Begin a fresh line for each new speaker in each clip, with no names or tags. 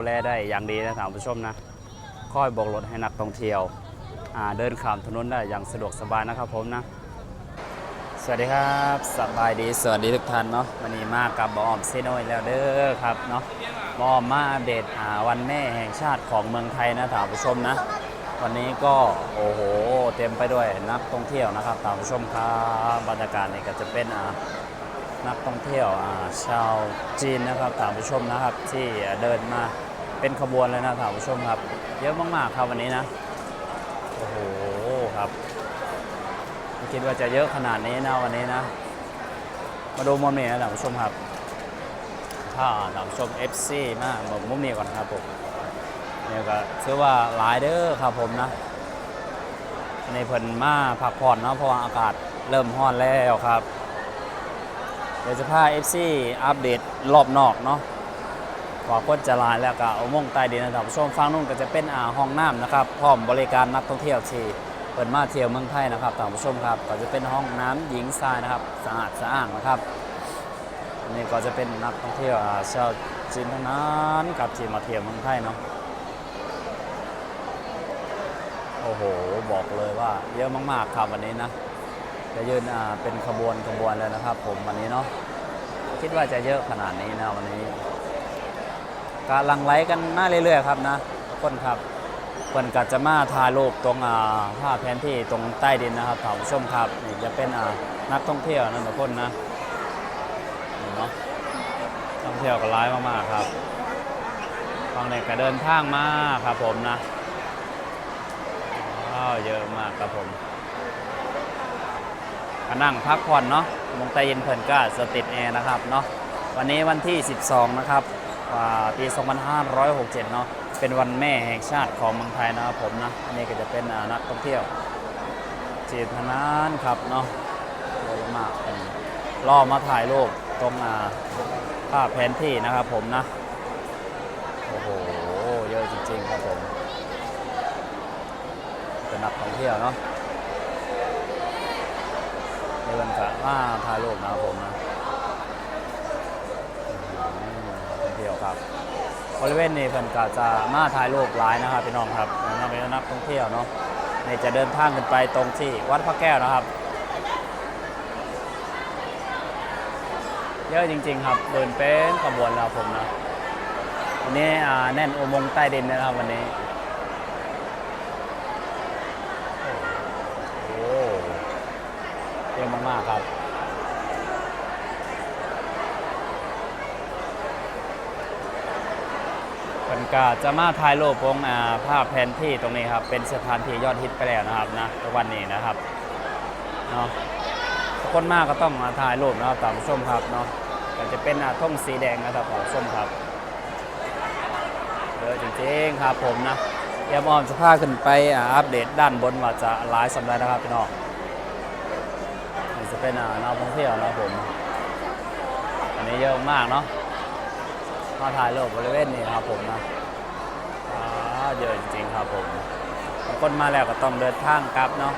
ดูแลได้อย่างดีนะท่านผู้ชมนะค่อยโบกรถให้นักท่องเที่ยวเดินข้ามถนนได้อย่างสะดวกสบายนะครับผมนะ สวัสดีครับสบายดีสวัสดีทุกท่านเนาะวันนี้มากับบอมเซโนอีกแล้วเด้อครับเนาะบอมมาอัปเดตวันแม่แห่งชาติของเมืองไทยนะท่านผู้ชมนะ วันนี้ก็โอ้โหเต็มไปด้วยนักท่องเที่ยวนะครับท่านผู้ชมครับบรรยากาศนี่ก็จะเป็นนักท่องเที่ยวชาวจีนนะครับท่านผู้ชมนะครับที่เดินมา เป็นขบวนเลยนะท่านผู้ชมครับ เยอะมากๆครับวันนี้นะ โอ้โหครับไม่คิดว่าจะเยอะขนาดนี้นะวันนี้นะ มาดูมุมนี้นะท่านผู้ชมครับถ้าท่านผู้ชม FC มากมามุมนี้ก่อนครับผมเนี่ยก็ชื่อว่าหลายเด้อครับผมนะในเพิ่นมาพักผ่อนเนาะเพราะว่าอากาศเริ่มร้อนแล้วครับ เดี๋ยวจะพา FC อัปเดตรอบนอกเนาะ วาคนจะลายแล้วก็เอามงใต้ดินนะท่านผู้ชมฟังนู่นก็จะเป็นอ่าห้องน้ำนะครับพร้อมบริการนักท่องเที่ยวที่เปิดมาเที่ยวเมืองไทยนะครับท่านผู้ชมครับก็จะเป็นห้องน้ำหญิงชายนะครับสะอาดสะอ้างนะครับนนี้ก็จะเป็นนักท่องเที่ยวอ่าชาวจีนทั้งนั้นกับที่มาเที่ยวเมืองไทยเนาะโอ้โหบอกเลยว่าเยอะมากๆครับวันนี้นะจะยืนอ่าเป็นขบวนขบวนเลยนะครับ ผมวันนี้เนาะคิดว่าจะเยอะขนาดนี้นะวันนี้ กำลังไลฟ์กันมาเรื่อยๆครับนะคนครับเพิ่นกัจะมาถ่ายรูปตรงอ่าภาพแผนที่ตรงใต้ดินนะครับท่านผู้ชมครับนี่จะเป็นอ่านักท่องเที่ยวนะทุกคนนะนี่เนาะท่องเที่ยวก็ไลฟ์มากๆครับฟังเนี่ยก็เดินทางมาครับผมนะว้าวเยอะมากครับผมก็นั่งพักผ่อนเนาะมงใต้เย็นเพิ่นก็สติดแอร์นะครับเนาะวันนี้วันที่ 12 นะครับ ปี 2567 เนาะเป็นวันแม่แห่งชาติของเมืองไทยนะครับผมนะอันนี้ก็จะเป็นนักท่องเที่ยวจีนทานั้นครับเนาะเยอะมากเป็นล่อมาถ่ายรูปตรงอ่าภาพแผนที่นะครับผมนะโอ้โหเยอะจริงๆครับผมเป็นนักท่องเที่ยวเนาะเดินกะว่าถ่ายรูปนะครับผมนะอืมท่องเที่ยวครับ บริเวณนี้เพิ่นก็จะมาถ่ายรูปหลายนะครับพี่น้องครับนักเป็นนักท่องเที่ยวเนาะนี่จะเดินทางขึ้นไปตรงที่วัดพระแก้วนะครับเยอะจริง ๆ ครับเดินเป็นขบวนแล้วผมนะวันนี้แน่นอุโมงค์ใต้ดินนะครับวันนี้โอ้เยอะมากๆครับ เป็นกาจะมาถ่ายรูปวงอ่าภาพแผนที่ตรงนี้ครับ เป็นสถานที่ยอดฮิตไปแล้วนะครับนะทุกวันนี้นะครับเนาะคนมากก็ต้องมาถ่ายรูปนะครับตามผู้มครับเนาะก็จะเป็นอ่าท่งสีแดงนะครับตามผู้มครับเยอะจริงๆครับผมนะเดี๋ยวบอมจะพาขึ้นไปอ่าอัปเดตด้านบนว่าจะไลฟ์สำหรับนะครับพี่น้องจะเป็นอ่านักท่องเที่ยวนะครับผม อันนี้เยอะมากเนาะ มาถ่ายรูปบริเวณนี้ครับผมนะอ่าเยอะจริงๆครับผมบางคนมาแล้วก็ต้องเดินทางกลับเนาะ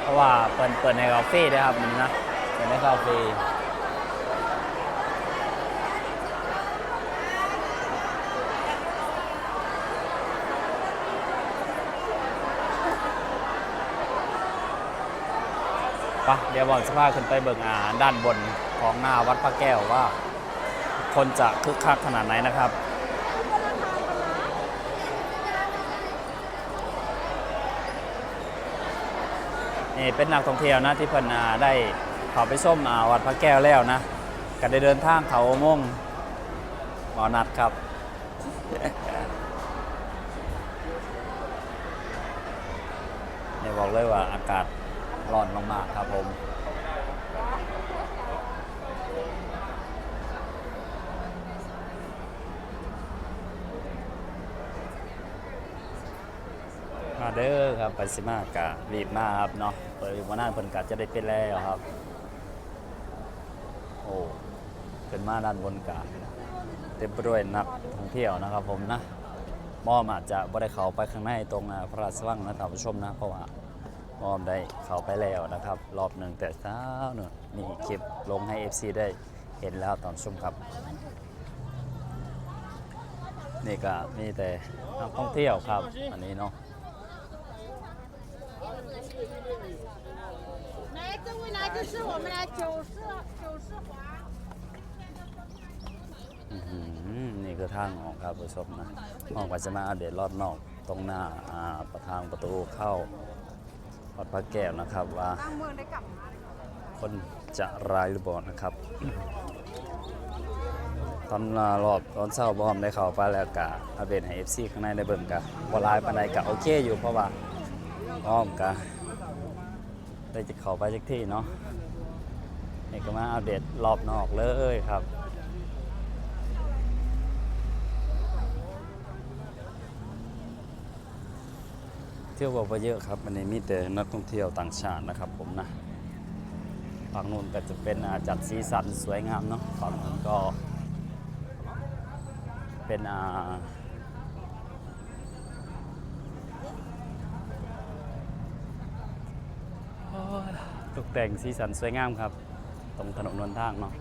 เพราะว่าเปิดเปิดในคาเฟ่ด้วยครับมันนะเปิดในคาเฟ่ปะเดี๋ยวบอกสภาพขึ้นไปเบิ่งอ่าด้านบนของหน้าวัดพระแก้วว่า คนจะคึกคักขนาดไหนนะครับ นี่เป็นนักท่องเที่ยวนะที่เพิ่นได้เขาไปส้มวัดพระแก้วแล้วนะ ก็ได้เดินทางเขาโมงหมอนัดครับนี่บอกเลยว่าอากาศร้อนมากๆครับผม เด้อครับไปสิมากะรีบมาครับเนาะเปิดวันนั้นเพิ่นกะจะได้เป็นแล้วครับ โอ้เป็นมาด้านบนกะเต็มไปด้วยนักท่องเที่ยวนะครับ ผมนะมอมอาจจะบ่ได้เข้าไปข้างในตรงอ่าพระราชวังนะท่านผู้ชมนะ เพราะว่ามอมได้เข้าไปแล้วนะครับ รอบหนึ่งแต่เช้าเนอะมีคลิปลงให้ FC ได้เห็นแล้วตอนชมครับนี่ก็มีแต่นักท่องเที่ยวครับ อันนี้เนาะ
来，这位呢就是我们的九世九世华。
อื้อหือนี่คือทางออกครับผู้ชมนะออกไปจะมาอัปเดตรอบนอกตรงหน้าอ่าประทางประตูเข้าวัดพระแก้วนะครับว่า
ตั้งเมืองได้กลับมา
คนจะร้ายหรือเปล่านะครับ ตอนรอบตอนเช้าบอมได้เข้าไปแล้วกะอัปเดตให้ FC ข้างในได้เบิ่งกะบ่หลายปานใดกะโอเคอยู่เพราะว่า อ้อมกะได้จะเข้าไปจักที่เนาะนี่ก็มาอัปเดตรอบนอกเลยครับเที่ยวบอกว่าเยอะครับวันนี้มีแต่นักท่องเที่ยวต่างชาตินะครับผมนะฝั่งนู้นก็จะเป็นอาจัดสีสันสวยงามเนาะฝั่งนู้นก็เป็นอ่าโอ้ยต กแต่งสีสันสวยงามครับ ตรงถนนนนทางเนาะ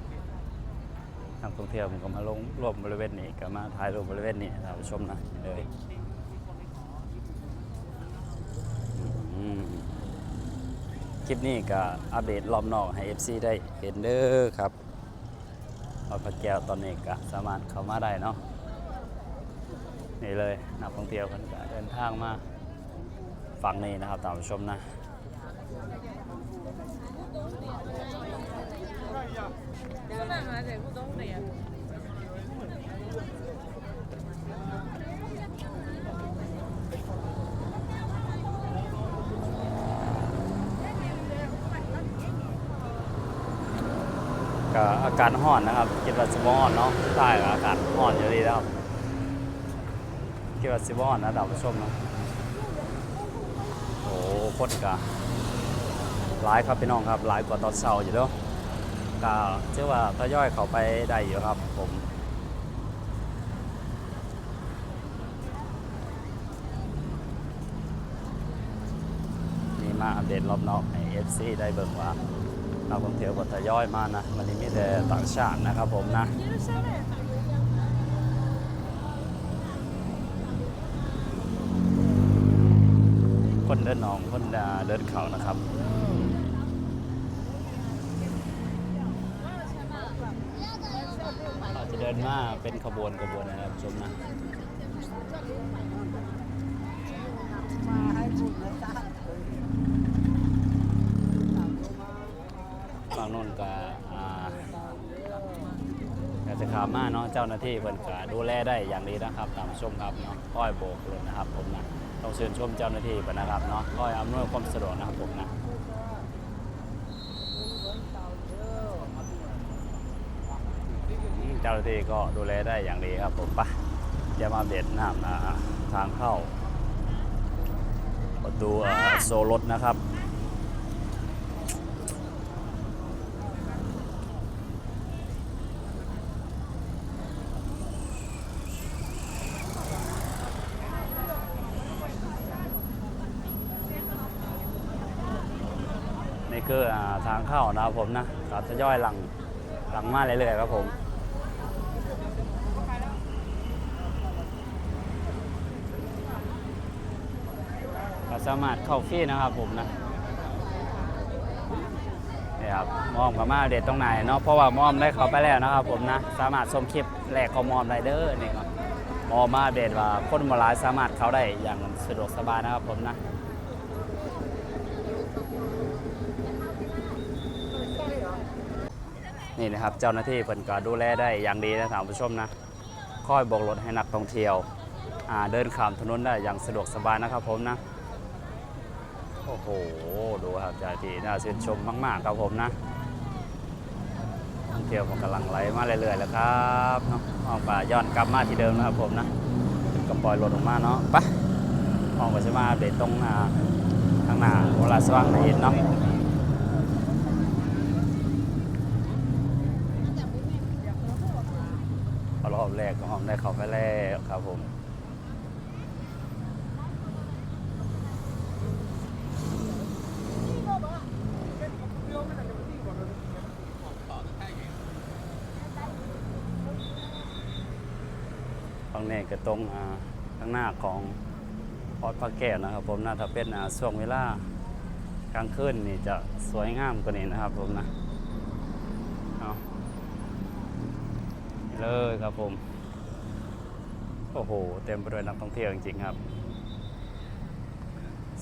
นักท่องเที่ยวมันก็มาลงรวมบริเวณนี้ก็มาถ่ายรูปบริเวณนี้ท่าชมนะเลยคลิปนี้ก็อัปเดตรอบนอกให้ FC ได้เห็นเด้อครับวัดพระแก้วตอนนี้ก็สามารถเข้ามาได้เนาะนี่เลยนักท่องเที่ยวกันก็เดินทางมาฝั่งนี้นะครับท่านผู้ชมนะ
这
อาการห่อนนะครับคิดว่าสิบอนเนาะใต้อาการห่อนอยู่ดีแล้วคิดว่าสิบอนนะดาวผู้ชมนะโอ้โคตรกะหลายครับพี่น้องครับหลายกว่าตอนเช้าอยู่แล้ว ก็เชื่อว่าทยอยเขาไปได้อยู่ครับผมนี่มาอัปเดตรอบนอกให้ FC ได้เบิ่งว่านักท่องเที่ยวก็ทยอยมานะมันนี้มีแต่ต่างชาตินะครับผมนะคนเดินหนองคนเดินเขานะครับ เราจะเดิ นมาเป็นขบวนขบวนนะครับชมนะฝั่งโน้นก็อ่าก็จะขามาเนาะเจ้าหน้าที่เพิ่นก็ดูแลได้อย่างดีนะครับตามชมครับเนาะค่อยโบกเลยนะครับผมนะต้องเชิญชมเจ้าหน้าที่ไปนะครับเนาะค่อยอำนวยความสะดวกนะครับผมนะอืม เจ้าหน้าที่ก็ดูแลได้อย่างดีครับผมปเดี๋ยวมาอัปเดน้ำนะทางเข้า ประตูโซรถนะครับนี่คืออทางเข้านะครับผมนะก็จะย่อยหลังหลังมาเรื่อยๆครับผม สามารถเข้าฟรีนะครับผมนะนี่ครับมอมกับมาเด็ดตรงไหนเนาะเพราะว่ามอมได้เข้าไปแล้วนะครับผมนะสามารถชมคลิปแรกของมอมไรเดอร์นี่ครับมอมมาเด็ดว่าคนโบราณสามารถเข้าได้อย่างสะดวกสบายนะครับผมนะนี่นะครับเจ้าหน้าที่เพิ่นก็ดูแลได้อย่างดีนะท่านผู้ชมนะคอยโบกรถให้นักท่องเที่ยวเดินข้ามถนนได้อย่างสะดวกสบายนะครับผมนะ โอ้โห ดูครับจ้าทีน่าชื่นชมมาก ๆ ครับผมนะท่องเที่ยวมันกำลังไหลมาเรื่อยๆแล้วครับเนาะออกไปย้อนกลับมาที่เดิมนะครับผมนะก็ปล่อยรถออกมาเนาะไปออกไปจะมาอัปเดตตรงอ่าข้างหน้าเวลาสว่างในเห็นเนาะพอรอบแรกก็หอมได้เข้าไปแล้วครับผม นี้ก็ตรงข้างหน้าของพอดพระแก้วนะครับ ผมนะถ้าเป็นช่วงเวลากลางคืนนี่จะสวยงามกว่านี้นะครับ ผมนะเอาเลยครับผม โอ้โห เต็มไปด้วยนักท่องเที่ยวจริงๆครับ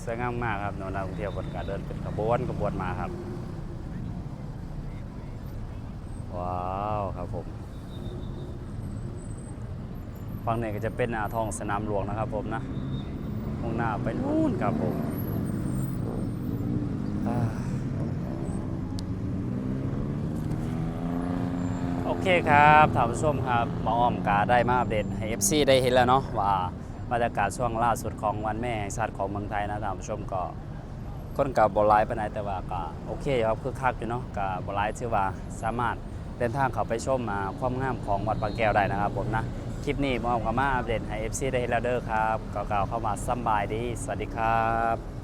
สวยงามมากครับนักท่องเที่ยวบนการเดินเป็นขบวนขบวนมาครับ ว้าวครับผม ฝั่งนี้ก็จะเป็นอาทองสนามหลวงนะครับผมนะมุ่งหน้าไปนู่นครับผมโอเคครับท่านผู้ชมครับมออ้อมกาได้มาอัปเดตให้ FC ได้เห็นแล้วเนาะว่าบรรยากาศช่วงล่าสุดของวันแม่แห่งชาติของเมืองไทยนะท่านผู้ชมก็คนกับบอลไลน์ไปไหนแต่ว่าก็โอเคครับคือคักอยู่เนาะกับบอลไลน์ที่ว่าสามารถเดินทางเข้าไปชมมาความงามของวัดบางแก้วได้นะครับผมนะ ลิปนี้มอมกับมาอัปเดตให้ FC ได้เฮลเดอร์ครับก็กล่าวเข้ามาสบายดี สวัสดีครับ